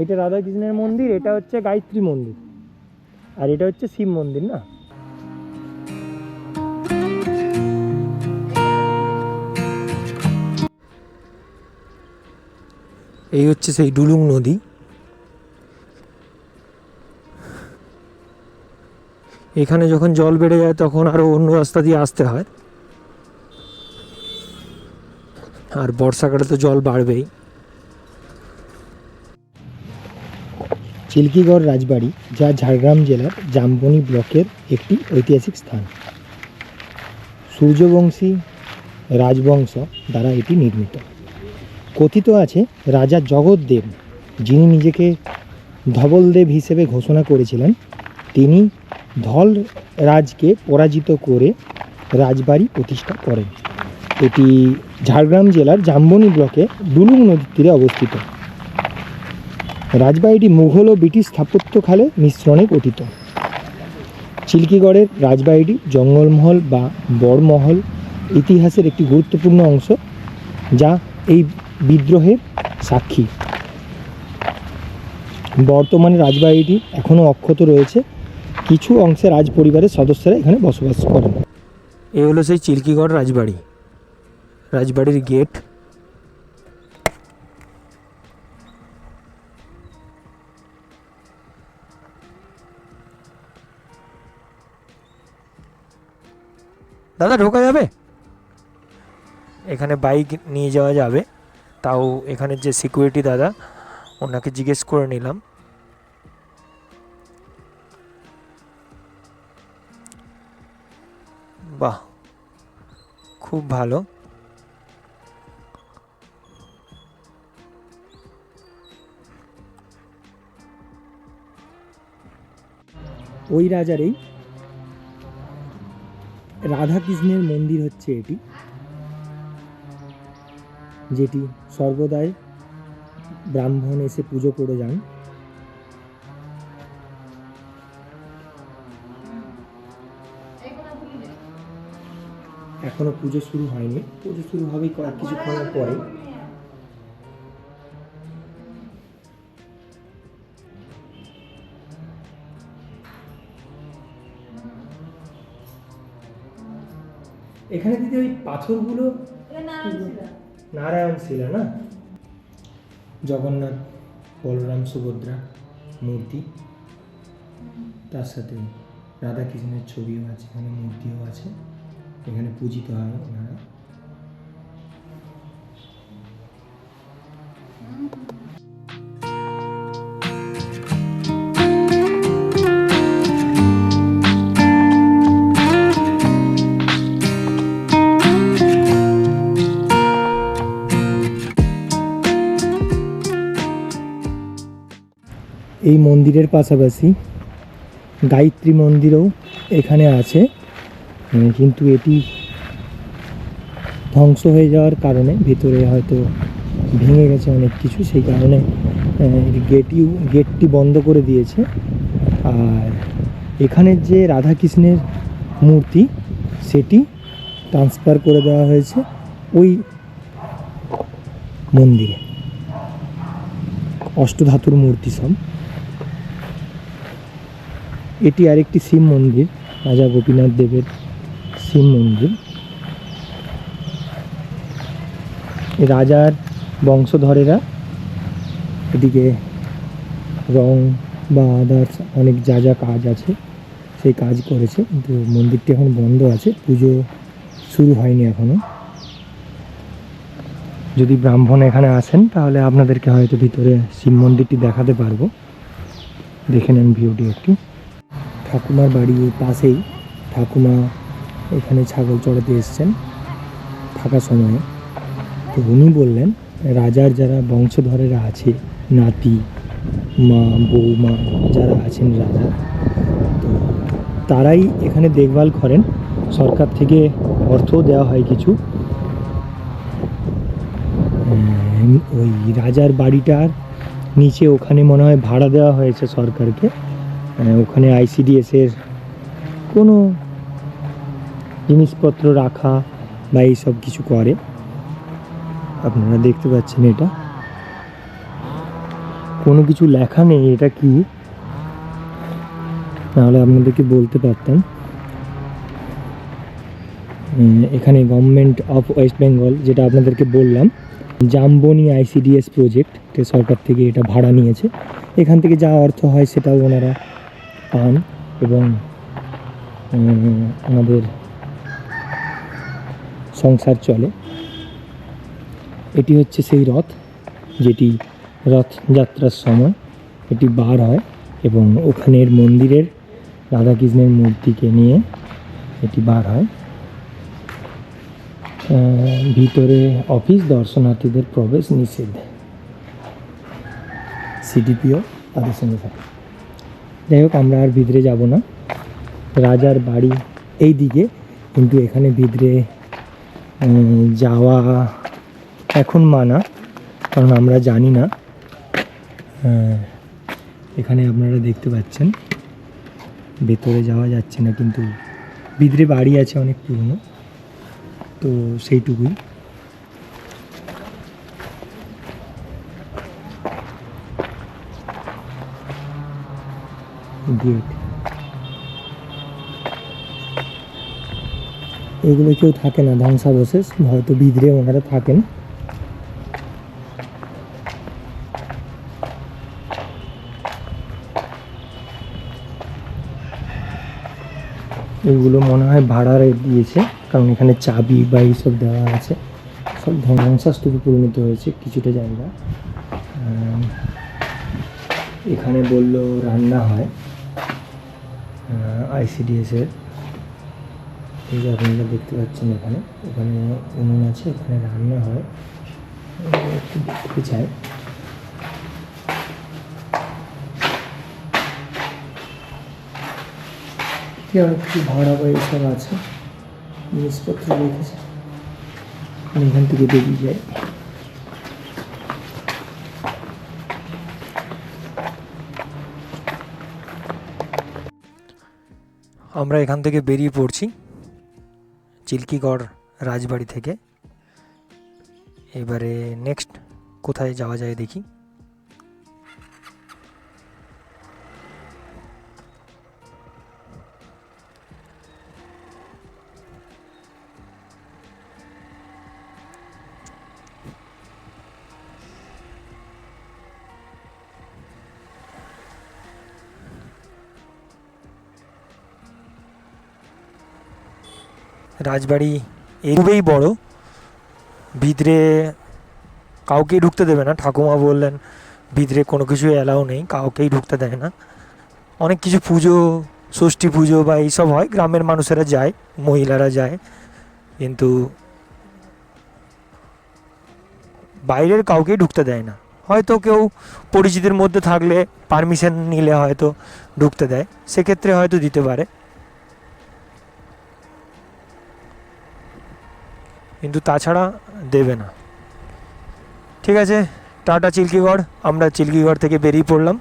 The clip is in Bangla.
এটা রাধাকৃষ্ণের মন্দির, এটা হচ্ছে গায়ত্রী মন্দির। আর এটা হচ্ছে শিব মন্দির, না? এই হচ্ছে সেই ডুলুং নদী। এখানে যখন জল বেড়ে যায়, তখন আরও অন্য রাস্তা দিয়ে আসতে হয়। আর বর্ষাকালে তো জল বাড়বেই। চিল্কিগড় রাজবাড়ি, যা ঝাড়গ্রাম জেলার জামবনি ব্লকের একটি ঐতিহাসিক স্থান। সূর্যবংশী রাজবংশ দ্বারা এটি নির্মিত। কথিত আছে, রাজা জগৎদেব, যিনি নিজেকে ধবলদেব হিসেবে ঘোষণা করেছিলেন, তিনি ধল রাজকে পরাজিত করে রাজবাড়ি প্রতিষ্ঠা করেন। এটি ঝাড়গ্রাম জেলার জামবনি ব্লকে ডুলুং নদীর তীরে অবস্থিত। রাজবাড়িটি মুঘল ও ব্রিটিশ স্থাপত্যকালে মিশ্রণে গঠিত। চিল্কিগড়ের রাজবাড়িটি জঙ্গলমহল বা বড়মহল ইতিহাসের একটি গুরুত্বপূর্ণ অংশ, যা এই বিদ্রোহের সাক্ষী। বর্তমানে রাজবাড়িটি এখনও অক্ষত রয়েছে। কিছু অংশে রাজ পরিবারের সদস্যরা এখানে বসবাস করেন। এ হলো সেই চিল্কিগড় রাজবাড়ি। রাজবাড়ির গেট দাদা, ঢোকা যাবে? এখানে বাইক নিয়ে যাওয়া যাবে। তাও এখানের যে সিকিউরিটি দাদা, ওনাকে জিজ্ঞেস করে নিলাম। বাহ, খুব ভালো। ওই রাজারই রাধাকৃষ্ণের মন্দির হচ্ছে এটি। যেটি সর্বদাই ব্রাহ্মণ এসে পুজো করে যান। এখনও পুজো শুরু হয়নি। পুজো শুরু হবে কয়েক কিছুক্ষণের পরে এখানে দিদি ওই পাথরগুলো নারায়ণ শিলা না? জগন্নাথ বলরাম সুভদ্রা মূর্তি। তার সাথে রাধাকৃষ্ণের ছবিও আছে এখানে মূর্তিও আছে। এখানে পূজিত হয় ওনারা। এই মন্দিরের পাশাপাশি গায়ত্রী মন্দিরও এখানে আছে। কিন্তু এটি ধ্বংস হয়ে যাওয়ার কারণে ভিতরে হয়তো ভেঙে গেছে অনেক কিছু, সেই কারণে গেটই গেটটি বন্ধ করে দিয়েছে। আর এখানের যে রাধাকৃষ্ণের মূর্তি, সেটি ট্রান্সফার করে দেওয়া হয়েছে ওই মন্দিরে। অষ্টধাতুর মূর্তি সব। এটি আরেকটি শিব মন্দির, রাজা গোপীনাথ দেবের শিব মন্দির। রাজার বংশধরেরা এদিকে রং বা আদার্স অনেক যা যা কাজ আছে, সেই কাজ করেছে, কিন্তু মন্দিরটি এখন বন্ধ আছে, পুজো শুরু হয়নি এখনও যদি ব্রাহ্মণ এখানে আসেন, তাহলে আপনাদেরকে হয়তো ভিতরে শিব মন্দিরটি দেখাতে পারব। দেখে নেন ভিউটি একটু। ঠাকুমার বাড়ির পাশেই ঠাকুমা এখানে ছাগল চড়াতে এসছেন ফাঁকা সময়ে। তো উনি বললেন, রাজার যারা বংশধরেরা আছে, নাতি, মা, বৌমা যারা আছেন রাজা, তো তারাই এখানে দেখভাল করেন। সরকার থেকে অর্থও দেওয়া হয় কিছু। ওই রাজার বাড়িটার নিচে ওখানে মনে হয় ভাড়া দেওয়া হয়েছে সরকারকে। ওখানে আইসিডিএস এর কোনো জিনিসপত্র রাখা বা এইসব কিছু করে। আপনারা দেখতে পাচ্ছেন এটা। কোনো কিছু লেখা নেই, এটা কি? নাহলে আপনাদেরকে বলতে পারতাম। এখানে গভর্নমেন্ট অফ ওয়েস্ট বেঙ্গল যেটা আপনাদেরকে বললাম জাম্বনি আইসিডিএস প্রজেক্ট সরকার থেকে এটা ভাড়া নিয়েছে। এখান থেকে যা অর্থ হয় সেটাও ওনারা পান এবং আমাদের সংসার চলে। এটি হচ্ছে সেই রথ যেটি রথযাত্রার সময় এটি বার হয় এবং ওখানের মন্দিরের রাধাকৃষ্ণের মূর্তিকে নিয়ে এটি বার হয়। ভিতরে অফিস দর্শনার্থীদের প্রবেশ নিষেধ সিডিপিও তাদের সঙ্গে থাকে। যাই হোক আমরা আর ভিতরে যাব না। রাজার বাড়ি এই দিকে কিন্তু এখানে ভিতরে যাওয়া এখন মানা, কারণ আমরা জানি না। এখানে আপনারা দেখতে পাচ্ছেন, ভেতরে যাওয়া যাচ্ছে না, কিন্তু ভিতরে বাড়ি আছে অনেক পুরনো, তো সেইটুকুই। গেট এগুলো কেউ থাকে না, ধ্বংসাবশেষ। হয়তো বিদ্রে ওনারা থাকেন। এগুলো মনে হয় ভাড়ারে দিয়েছে, কারণ এখানে চাবি বা এইসব দেওয়া আছে। সব ধ্বংসাস্তূপে পরিণত হয়েছে কিছুটা জায়গা। এখানে বলল রান্না হয়। আইসিডিএস এর। এই যে আপনারা দেখতে পাচ্ছেন এখানে এখানে উনুন আছে, এখানে রান্না হয়। একটু দেখতে চাই। কিছু ভাড়া বা এইসব আছে? জিনিসপত্র রেখেছে আমি এখান থেকে বেরিয়ে যাই। আমরা এখান থেকে বেরিয়ে পড়ছি চিল্কিগড় রাজবাড়ি থেকে। এবারে নেক্সট কোথায় যাওয়া যায় দেখি। রাজবাড়ি এরবেই বড়। ভিতরে কাউকেই ঢুকতে দেবে না, ঠাকুমা বললেন। ভিতরে কোনো কিছু অ্যালাউ নেই, কাউকেই ঢুকতে দেয় না। অনেক কিছু পুজো, ষষ্ঠী পুজো বা এইসব হয়, গ্রামের মানুষেরা যায়, মহিলারা যায়। কিন্তু বাইরের কাউকেই ঢুকতে দেয় না। হয়তো কেউ পরিচিতির মধ্যে থাকলে পারমিশন নিলে হয়তো ঢুকতে দেয়। সেক্ষেত্রে হয়তো দিতে পারে। কিন্তু তাছাড়া দেবে না। ঠিক আছে? টাটা চিল্কিগড় আমরা চিল্কিগড় থেকে বেরিয়ে পড়লাম।